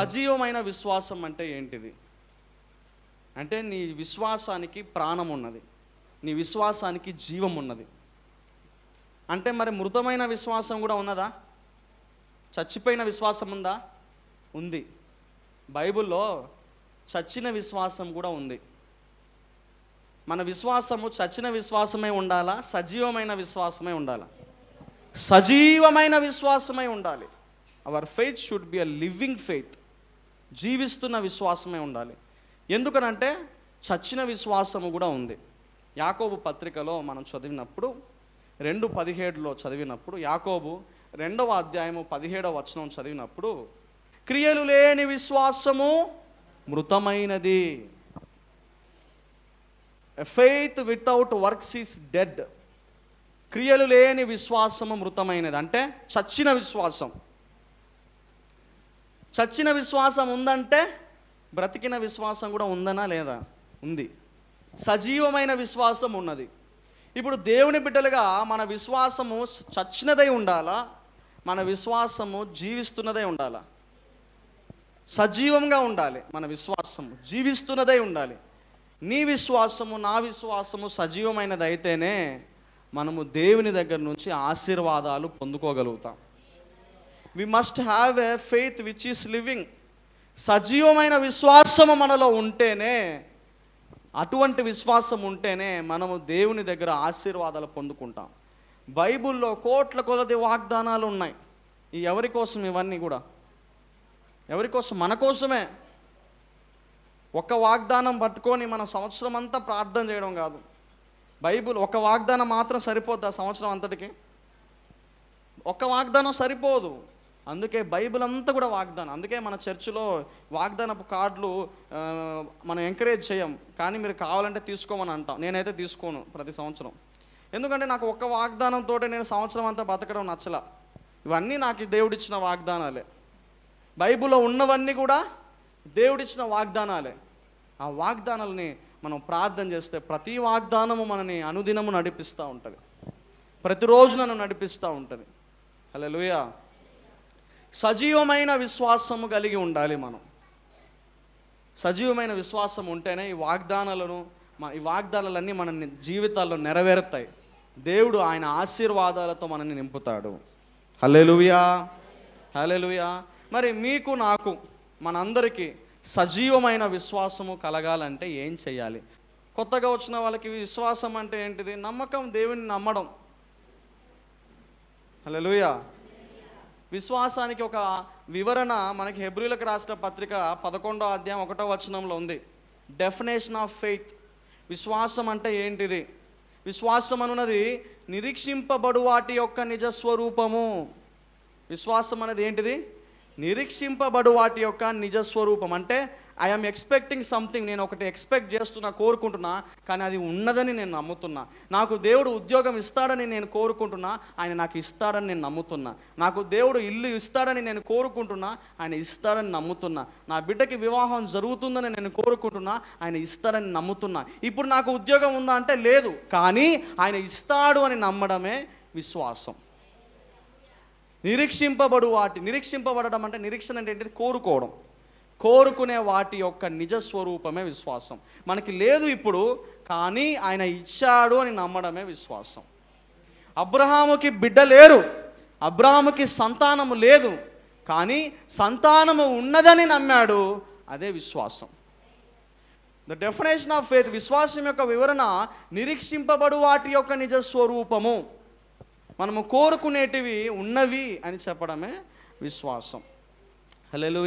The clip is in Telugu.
సజీవమైన విశ్వాసం అంటే ఏంటిది? అంటే నీ విశ్వాసానికి ప్రాణం ఉన్నది నీ విశ్వాసానికి జీవం ఉన్నది అంటే మరి మృతమైన విశ్వాసం కూడా ఉన్నదా? చచ్చిపోయిన విశ్వాసం ఉందా? ఉంది. బైబిల్లో చచ్చిన విశ్వాసం కూడా ఉంది. మన విశ్వాసము చచ్చిన విశ్వాసమే ఉండాలా? సజీవమైన విశ్వాసమే ఉండాలా? సజీవమైన విశ్వాసమై ఉండాలి. Our faith should be a living faith జీవిస్తున్న విశ్వాసమే ఉండాలి. ఎందుకనంటే చచ్చిన విశ్వాసము కూడా ఉంది. యాకోబు పత్రికలో మనం చదివినప్పుడు రెండు పదిహేడులో చదివినప్పుడు యాకోబు రెండవ అధ్యాయము పదిహేడవ వచనం చదివినప్పుడు క్రియలు లేని విశ్వాసము మృతమైనది. Faith without works is dead క్రియలు లేని విశ్వాసము మృతమైనది. అంటే చచ్చిన విశ్వాసం. చచ్చిన విశ్వాసం ఉందంటే బ్రతికిన విశ్వాసం కూడా ఉందనా లేదా? ఉంది. సజీవమైన విశ్వాసం ఉన్నది. ఇప్పుడు దేవుని బిడ్డలుగా మన విశ్వాసము చచ్చినదై ఉండాలా? మన విశ్వాసము జీవిస్తున్నదై ఉండాలా? సజీవంగా ఉండాలి మన విశ్వాసము జీవిస్తున్నదై ఉండాలి. నీ విశ్వాసము నా విశ్వాసము సజీవమైనది అయితేనే మనము దేవుని దగ్గర నుంచి ఆశీర్వాదాలు పొందుకోగలుగుతాం. We must have a faith which is living సజీవమైన విశ్వాసము మనలో ఉంటేనే అటువంటి విశ్వాసం ఉంటేనే మనము దేవుని దగ్గర ఆశీర్వాదాలు పొందుకుంటాం. బైబిల్లో కోట్ల కొలది వాగ్దానాలు ఉన్నాయి. ఈ ఎవరి కోసం ఇవన్నీ కూడా? ఎవరి కోసం? మన కోసమే. ఒక వాగ్దానం పట్టుకొని మనం సంవత్సరం అంతా ప్రార్థన చేయడం కాదు. బైబిల్ ఒక వాగ్దానం మాత్రం సరిపోద్ది ఆ సంవత్సరం అంతటికి? ఒక వాగ్దానం సరిపోదు. అందుకే బైబిల్ అంతా కూడా వాగ్దానం. అందుకే మన చర్చిలో వాగ్దానపు కార్డులు మనం ఎంకరేజ్ చేయం. కానీ మీరు కావాలంటే తీసుకోమని అంటాం. నేనైతే తీసుకోను ప్రతి సంవత్సరం. ఎందుకంటే నాకు ఒక్క వాగ్దానంతో నేను సంవత్సరం అంతా బతకడం నచ్చల. ఇవన్నీ నాకు దేవుడిచ్చిన వాగ్దానాలే. బైబిల్లో ఉన్నవన్నీ కూడా దేవుడిచ్చిన వాగ్దానాలే. ఆ వాగ్దానాలని మనం ప్రార్థన చేస్తే ప్రతి వాగ్దానము మనని అనుదినము నడిపిస్తూ ఉంటుంది. ప్రతిరోజు నన్ను నడిపిస్తూ ఉంటుంది. హలో సజీవమైన విశ్వాసము కలిగి ఉండాలి మనం. సజీవమైన విశ్వాసం ఉంటేనే ఈ వాగ్దానాలను ఈ వాగ్దానాలన్నీ మన జీవితాల్లో నెరవేరుతాయి. దేవుడు ఆయన ఆశీర్వాదాలతో మనల్ని నింపుతాడు. హల్లెలూయా! హల్లెలూయా! మరి మీకు నాకు మనందరికీ సజీవమైన విశ్వాసము కలగాలంటే ఏం చేయాలి కొత్తగా వచ్చిన వాళ్ళకి విశ్వాసం అంటే ఏంటిది? నమ్మకం దేవుని నమ్మడం. హల్లెలూయా! విశ్వాసానికి ఒక వివరణ మనకి హెబ్రిలకు రాసిన పత్రిక పదకొండో అధ్యాయం ఒకటో వచనంలో ఉంది. డెఫినేషన్ ఆఫ్ ఫెయిత్ విశ్వాసం అంటే ఏంటిది? విశ్వాసం అనున్నది నిరీక్షింపబడు వాటి యొక్క నిజ స్వరూపము. విశ్వాసం అనేది ఏంటిది? నిరీక్షింపబడు వాటి యొక్క నిజ స్వరూపం. అంటే ఐఎమ్ ఎక్స్పెక్టింగ్ సంథింగ్ నేను ఒకటి ఎక్స్పెక్ట్ చేస్తున్నా కోరుకుంటున్నా కానీ అది ఉన్నదని నేను నమ్ముతున్నా. నాకు దేవుడు ఉద్యోగం ఇస్తాడని నేను కోరుకుంటున్నా ఆయన నాకు ఇస్తాడని నేను నమ్ముతున్నా. నాకు దేవుడు ఇల్లు ఇస్తాడని నేను కోరుకుంటున్నా ఆయన ఇస్తాడని నమ్ముతున్నా. నా బిడ్డకి వివాహం జరుగుతుందని నేను కోరుకుంటున్నా ఆయన ఇస్తాడని నమ్ముతున్నా. ఇప్పుడు నాకు ఉద్యోగం ఉందా అంటే లేదు కానీ ఆయన ఇస్తాడు అని నమ్మడమే విశ్వాసం. నిరీక్షింపబడు వాటి నిరీక్షింపబడడం అంటే నిరీక్షణ అంటే ఏంటిది? కోరుకోవడం. కోరుకునే వాటి యొక్క నిజ స్వరూపమే విశ్వాసం. మనకి లేదు ఇప్పుడు కానీ ఆయన ఇచ్చాడు అని నమ్మడమే విశ్వాసం. అబ్రహాముకి బిడ్డ లేరు. అబ్రహాముకి సంతానము లేదు. కానీ సంతానము ఉన్నదని నమ్మాడు. అదే విశ్వాసం. ద డెఫినేషన్ ఆఫ్ ఫేత్ విశ్వాసం యొక్క వివరణ నిరీక్షింపబడు వాటి యొక్క నిజ స్వరూపము. మనము కోరుకునేటివి ఉన్నవి అని చెప్పడమే విశ్వాసం. హలో